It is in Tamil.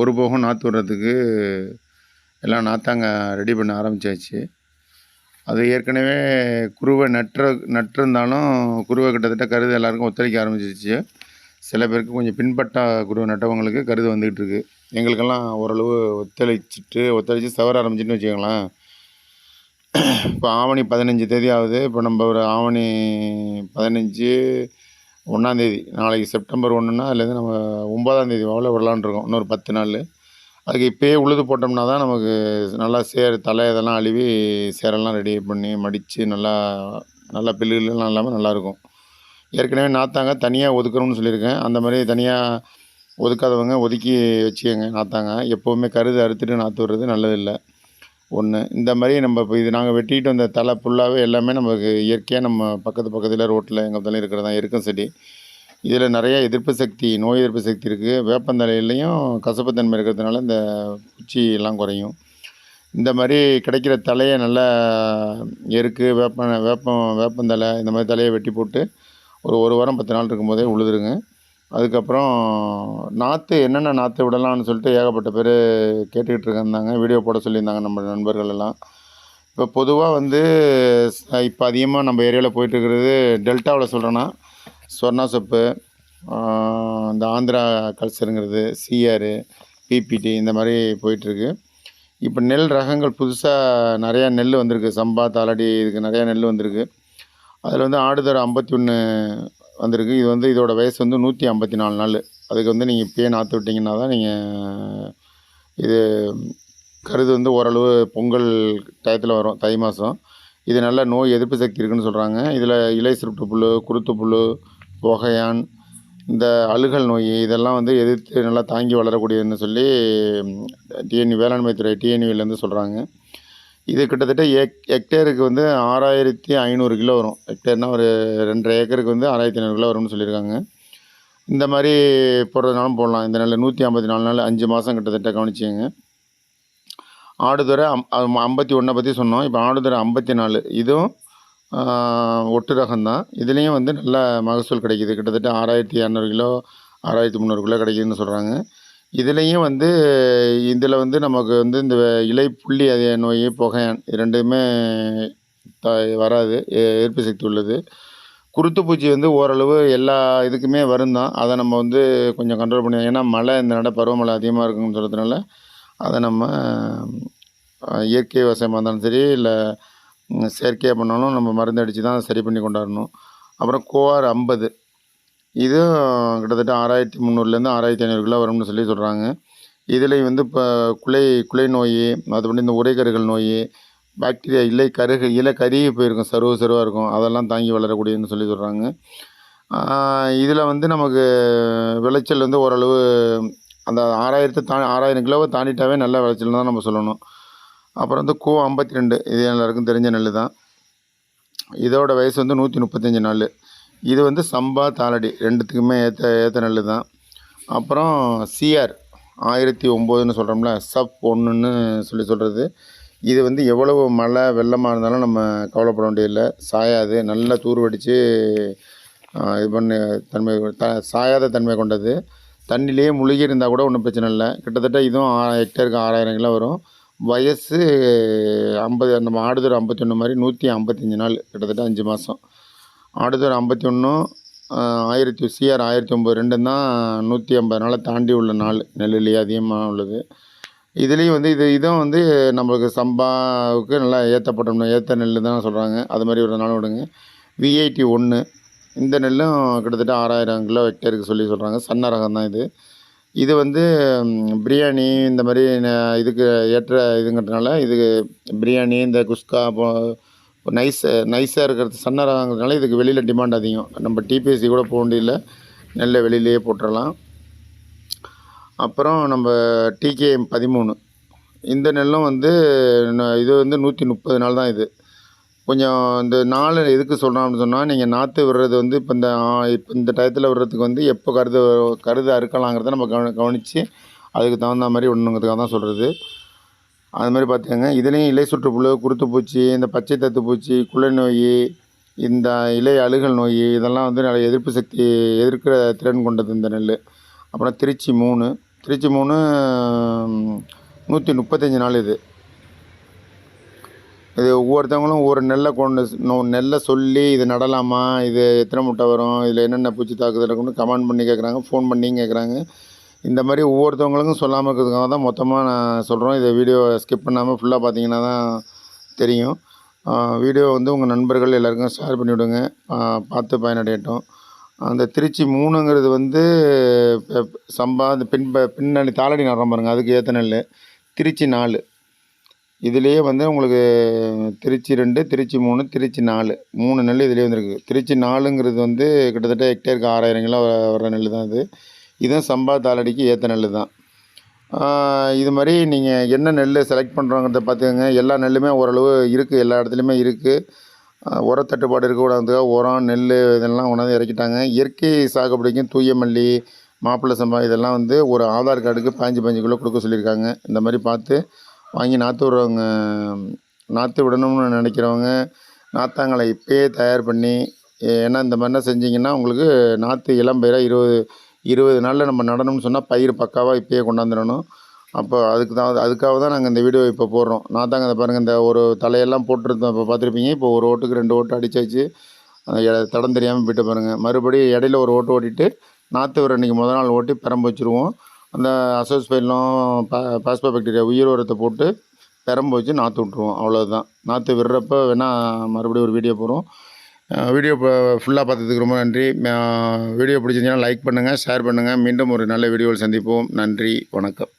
ஒரு போகம் நாற்று விடுறதுக்கு எல்லாம் நாற்றாங்க ரெடி பண்ண ஆரம்பிச்சாச்சு. அது ஏற்கனவே குருவை நட்டுற நட்டிருந்தாலும் குருவை கிட்டத்தட்ட கருது எல்லாருக்கும் ஒத்துழைக்க ஆரம்பிச்சிச்சு சில பேருக்கு கொஞ்சம் பின்பட்ட குருவை நட்டவங்களுக்கு கருது வந்துக்கிட்டு இருக்கு. எங்களுக்கெல்லாம் ஓரளவு ஒத்துழைச்சிட்டு ஒத்துழைச்சி சவர ஆரம்பிச்சுன்னு வச்சுக்கோங்களேன். இப்போ ஆவணி பதினஞ்சு தேதி ஆகுது இப்போ நம்ம ஒரு ஆவணி பதினஞ்சு ஒன்றாந்தேதி நாளைக்கு செப்டம்பர் ஒன்றுனா அதுலேருந்து நம்ம ஒம்பதாந்தேதி வாவில் விடலான்ருக்கோம் இன்னொரு பத்து நாள். அதுக்கு இப்போயே உழுது போட்டோம்னா தான் நமக்கு நல்லா சேர் தலை இதெல்லாம் அழுவி சேரெல்லாம் ரெடி பண்ணி மடித்து நல்லா நல்லா பில்லுலாம் இல்லாமல் நல்லாயிருக்கும். ஏற்கனவே நாத்தாங்க தனியாக ஒதுக்கணும்னு சொல்லியிருக்கேன். அந்த மாதிரி தனியாக ஒதுக்காதவங்க ஒதுக்கி வச்சுக்கோங்க நாத்தாங்க. எப்போவுமே கருது அறுத்துட்டு நாற்று விடுறது நல்லதில்லை ஒன்று இந்த மாதிரி நம்ம இப்போ இது நாங்கள் வெட்டிட்டு வந்த தலை ஃபுல்லாகவே எல்லாமே நமக்கு இயற்கையாக நம்ம பக்கத்து பக்கத்தில் ரோட்டில் எங்கள் பக்கத்தில் இருக்கிறதா இருக்கும் செடி. இதில் நிறைய எதிர்ப்பு சக்தி நோய் எதிர்ப்பு சக்தி இருக்குது வேப்பந்தலையிலையும் கசப்புத்தன்மை இருக்கிறதுனால இந்த பூச்சி எல்லாம் குறையும். இந்த மாதிரி கிடைக்கிற தலையை நல்லா எருக்கு வேப்ப வேப்பம் வேப்பந்தலை இந்த மாதிரி தலையை வெட்டி போட்டு ஒரு ஒரு வாரம் பத்து நாள் இருக்கும்போதே உழுதுருங்க. அதுக்கப்புறம் நாற்று என்னென்ன நாற்று விடலாம்னு சொல்லிட்டு ஏகப்பட்ட பேர் கேட்டுக்கிட்டு இருந்தாங்க வீடியோ போட சொல்லியிருந்தாங்க நம்ம நண்பர்கள் எல்லாம். இப்போ பொதுவாக வந்து இப்போ அதிகமாக நம்ம ஏரியாவில் போயிட்டுருக்கிறது டெல்டாவில் சொல்கிறேன்னா சொர்ணா சொப்பு இந்த ஆந்திரா கல்ச்சருங்கிறது சிஆர் பிபிடி இந்த மாதிரி போயிட்டுருக்கு இப்போ நெல் ரகங்கள் புதுசாக நிறையா நெல் வந்திருக்கு. சம்பா தாளடி இதுக்கு நிறையா நெல் வந்திருக்கு. அதில் வந்து ஆடுதர ஐம்பத்தி ஒன்று வந்திருக்கு. இது வந்து இதோட வயசு வந்து நூற்றி ஐம்பத்தி நாலு நாள். அதுக்கு வந்து நீங்கள் இப்பயே நாற்று விட்டிங்கன்னா தான் நீங்கள் இது கருது வந்து ஓரளவு பொங்கல் டயத்தில் வரும் தை மாதம் இது நல்ல நோய் எதிர்ப்பு சக்தி இருக்குன்னு சொல்கிறாங்க இதில் இலை சுருட்டு புழு குருத்து புழு புகையான் இந்த அழுகல் நோய் இதெல்லாம் வந்து எதிர்த்து நல்லா தாங்கி வளரக்கூடியதுன்னு சொல்லி டிஎன்இ வேளாண்மைத்துறை டிஎன்இலேருந்து சொல்கிறாங்க இது கிட்டத்தட்ட எக் ஹெக்டேருக்கு வந்து ஆறாயிரத்தி ஐநூறு கிலோ வரும். ஹெக்டேர்னால் ஒரு ரெண்டரை ஏக்கருக்கு வந்து ஆறாயிரத்தி ஐநூறு கிலோ வரும்னு சொல்லியிருக்காங்க. இந்த மாதிரி போடுறதுனாலும் போடலாம். இந்த நல்ல நூற்றி ஐம்பத்தி நாலு நாள் அஞ்சு மாதம் கிட்டத்தட்ட கவனிச்சிங்க ஆடுதுறை அம் அம்- ஐம்பத்தி ஒன்றை பற்றி சொன்னோம். இப்போ ஆடுதுறை ஐம்பத்தி நாலு. இதுவும் ஒட்டு ஒட்டு ரகம்தான். இதுலேயும் வந்து நல்ல மகசூல் கிடைக்கிது. கிட்டத்தட்ட ஆறாயிரத்தி இரநூறு கிலோ ஆறாயிரத்தி முந்நூறு கிலோ கிடைக்குதுன்னு சொல்கிறாங்க இதுலேயும் வந்து இதில் வந்து நமக்கு வந்து இந்த இலை புள்ளி அதே நோய் புகையான் இது ரெண்டுமே த வராது எதிர்ப்பு சக்தி உள்ளது. குருத்து பூச்சி வந்து ஓரளவு எல்லா இதுக்குமே வரும் தான். அதை நம்ம வந்து கொஞ்சம் கண்ட்ரோல் பண்ணி ஏன்னா மழை இந்த நட பருவமழை அதிகமாக இருக்குன்னு சொல்கிறதுனால அதை நம்ம இயற்கை விவசாயமாக இருந்தாலும் சரி இல்லை செயற்கையாக பண்ணாலும் நம்ம மருந்து அடித்து தான் சரி பண்ணி கொண்டாடணும். அப்புறம் கோஆர் ஐம்பது. இதுவும் கிட்டத்தட்ட ஆறாயிரத்தி முந்நூறுலேருந்து ஆறாயிரத்தி ஐநூறு கிலோ வரும்னு சொல்லி சொல்கிறாங்க இதுலேயும் வந்து இப்போ குலை குலை நோய் மற்றபடி இந்த உரைக்கருகள் நோய் பாக்டீரியா இலை கருகு இலை கருகி போயிருக்கும் சருவ சருவாக இருக்கும் அதெல்லாம் தாங்கி வளரக்கூடியதுன்னு சொல்லி சொல்கிறாங்க இதில் வந்து நமக்கு விளைச்சல் வந்து ஓரளவு அந்த ஆறாயிரத்தை தா ஆறாயிரம் கிலோவை தாண்டிட்டாவே நல்ல விளைச்சல் தான் நம்ம சொல்லணும். அப்புறம் வந்து கோ ஐம்பத்தி ரெண்டு இது எல்லாருக்கும் தெரிஞ்ச நெல் தான். இதோட வயசு வந்து நூற்றி முப்பத்தஞ்சு நாள். இது வந்து சம்பா தாளடி ரெண்டுத்துக்குமே ஏற்ற ஏற்ற நெல் தான். அப்புறம் சிஆர் ஆயிரத்தி ஒம்போதுன்னு சொல்கிறோம்ல சப் ஒன்றுன்னு சொல்லி சொல்கிறது இது வந்து எவ்வளவு மழை வெள்ளமாக இருந்தாலும் நம்ம கவலைப்பட வேண்டியதில்லை. சாயாது நல்லா தூர் வடித்து இது பண்ணி தன்மை த சாயாத தன்மை கொண்டது. தண்ணியிலேயே முழுகி இருந்தால் கூட ஒன்றும் பிரச்சனை இல்லை. கிட்டத்தட்ட இதுவும் ஆ- ஹெக்டேருக்கு ஆறாயிரம் கிலோ வரும். வயசு ஐம்பது நம்ம ஆடுதூர் ஐம்பத்தொன்று மாதிரி நூற்றி ஐம்பத்தஞ்சு நாள் கிட்டத்தட்ட அஞ்சு மாதம் ஆடுதூர் ஐம்பத்தி ஒன்று ஆயிரத்தி சிஆர் ஆயிரத்தி ஒம்பது ரெண்டும் தான் நூற்றி ஐம்பது நாளை தாண்டி உள்ள நாள். நெல்லுலேயே அதிகமாக உள்ளது. இதுலேயும் வந்து இது இதுவும் வந்து நம்மளுக்கு சம்பாவுக்கு நல்லா ஏற்றப்பட்டோம்னா ஏற்ற நெல் தான் சொல்கிறாங்க அது மாதிரி ஒரு நாள் விடுங்க. விஐடி ஒன்று இந்த நெல்லும் கிட்டத்தட்ட ஆறாயிரம் கிலோ ஹெக்டேருக்கு சொல்லி சொல்கிறாங்க சன்ன ரகம் தான் இது. இது வந்து பிரியாணி இந்த மாதிரி ந- இதுக்கு ஏற்ற இதுங்கிறதுனால இது பிரியாணி இந்த குஸ்கா போ நைஸ் நைஸாக இருக்கிறது சன்னராகிறதுனால இதுக்கு வெளியில் டிமாண்ட் அதிகம். நம்ம டிபிஎஸ்சி கூட போக வேண்டியதில்லை நெல்லை வெளியிலேயே போட்டுடலாம் அப்புறம் நம்ம டிகேஎம் பதிமூணு. இந்த நெல்லும் வந்து இது வந்து நூற்றி முப்பது நாள் தான் இது. கொஞ்சம் இந்த நாள் எதுக்கு சொல்கிறோம் அப்படின்னு சொன்னால் நீங்கள் நாற்று விடுறது வந்து இப்போ இந்த இப்போ இந்த டயத்தில் விடுறதுக்கு வந்து எப்போ கருது கருது அறுக்கலாங்கிறத நம்ம கவனி கவனித்து அதுக்கு தகுந்த மாதிரி விடணுங்கிறதுக்காக தான் சொல்கிறது அது மாதிரி பார்த்துக்கோங்க. இதுலேயும் இலை சுற்றுப்புழு குருத்துப்பூச்சி இந்த பச்சை தத்து பூச்சி குலை நோய் இந்த இலை அழுகல் நோய் இதெல்லாம் வந்து நிறைய எதிர்ப்பு சக்தி எதிர்க்கிற திறன் கொண்டது இந்த நெல். அப்புறம் திருச்சி மூணு. திருச்சி மூணு நூற்றி முப்பத்தஞ்சு நாள் இது. இது ஒவ்வொருத்தவங்களும் ஒவ்வொரு நெல்லை கொண்டு நெல்லை சொல்லி இது நடலாமா இது எத்தனை முட்டை வரும் இதில் என்னென்ன பூச்சி தாக்குதல் இருக்குன்னு கமெண்ட் பண்ணி கேட்குறாங்க ஃபோன் பண்ணி கேட்குறாங்க இந்த மாதிரி ஒவ்வொருத்தவங்களுக்கும் சொல்லாமல் இருக்கிறதுக்காக தான் மொத்தமாக நான் சொல்கிறோம் இதை வீடியோ ஸ்கிப் பண்ணாமல் ஃபுல்லாக பார்த்தீங்கன்னா தான் தெரியும். வீடியோ வந்து உங்கள் நண்பர்கள் எல்லாருக்கும் ஷேர் பண்ணிவிடுங்க பார்த்து பயனடையட்டும். அந்த திருச்சி மூணுங்கிறது வந்து சம்பா அந்த பின் பின்னணி தாளடி நடுறோம் பாருங்கள் அதுக்கு ஏற்ற நெல் திருச்சி நாலு. இதுலேயே வந்து உங்களுக்கு திருச்சி ரெண்டு திருச்சி மூணு திருச்சி நாலு. மூணு நெல் இதுலேயே வந்துருக்கு. திருச்சி நாலுங்கிறது வந்து கிட்டத்தட்ட ஹெக்டேருக்கு ஆறாயிரம் கிலோ வர வர்ற நெல் தான் அது. இதுவும் சம்பா தாளடிக்கு ஏற்ற நெல் தான். இது மாதிரி நீங்கள் என்ன நெல் செலக்ட் பண்ணுறோங்கிறத பார்த்துக்கோங்க எல்லா நெல்லுமே ஓரளவு இருக்குது எல்லா இடத்துலையுமே இருக்குது உர தட்டுப்பாடு இருக்கக்கூடாதுக்காக உரம் நெல் இதெல்லாம் உணவு இறக்கிட்டாங்க. இயற்கை சாகுபடிக்கும் தூய மல்லி மாப்பிள்ளை சம்பா இதெல்லாம் வந்து ஒரு ஆதார் கார்டுக்கு பாஞ்சு பாஞ்சு கிலோ கொடுக்க சொல்லியிருக்காங்க. இந்த மாதிரி பார்த்து வாங்கி நாற்று விடுறவங்க நாற்று விடணும்னு நினைக்கிறவங்க நாற்றாங்களை இப்பயே தயார் பண்ணி ஏன்னா இந்த மாதிரிலாம் செஞ்சிங்கன்னா உங்களுக்கு நாற்று இளம்பயிராக இருபது இருபது நாளில் நம்ம நடணும்னு சொன்னால் பயிர் பக்காவாக இப்போயே கொண்டாந்துடணும். அப்போ அதுக்கு தான் அதுக்காக தான் நாங்கள் இந்த வீடியோ இப்போ போடுறோம். நாற்றாங்க இந்த பாருங்கள் இந்த ஒரு தலையெல்லாம் போட்டிருந்தோம். இப்போ பார்த்துருப்பீங்க இப்போ ஒரு ஓட்டுக்கு ரெண்டு ஓட்டு அடித்து அந்த தடம் தெரியாமல் போயிட்டு பாருங்கள் மறுபடியும் இடையில ஒரு ஓட்டு ஓட்டிட்டு நாற்று வர அன்றைக்கி முதல் நாள் ஓட்டி பெரம்பு வச்சுருவோம். அந்த அசோஸ்பைலும் பா பாஸ்பா பாக்டீரியா உயிர் உரத்தை போட்டு பெரம்பு வச்சு நாற்று விட்ருவோம் அவ்வளோதான் நாற்று விடுறப்ப வேணால் மறுபடியும் ஒரு வீடியோ போடுறோம் வீடியோ ஃபுல்லாக பார்த்ததுக்கு ரொம்ப நன்றி. வீடியோ பிடிச்சிருந்தீங்கன்னா லைக் பண்ணுங்கள் ஷேர் பண்ணுங்கள் மீண்டும் ஒரு நல்ல வீடியோவில் சந்திப்போம். நன்றி வணக்கம்.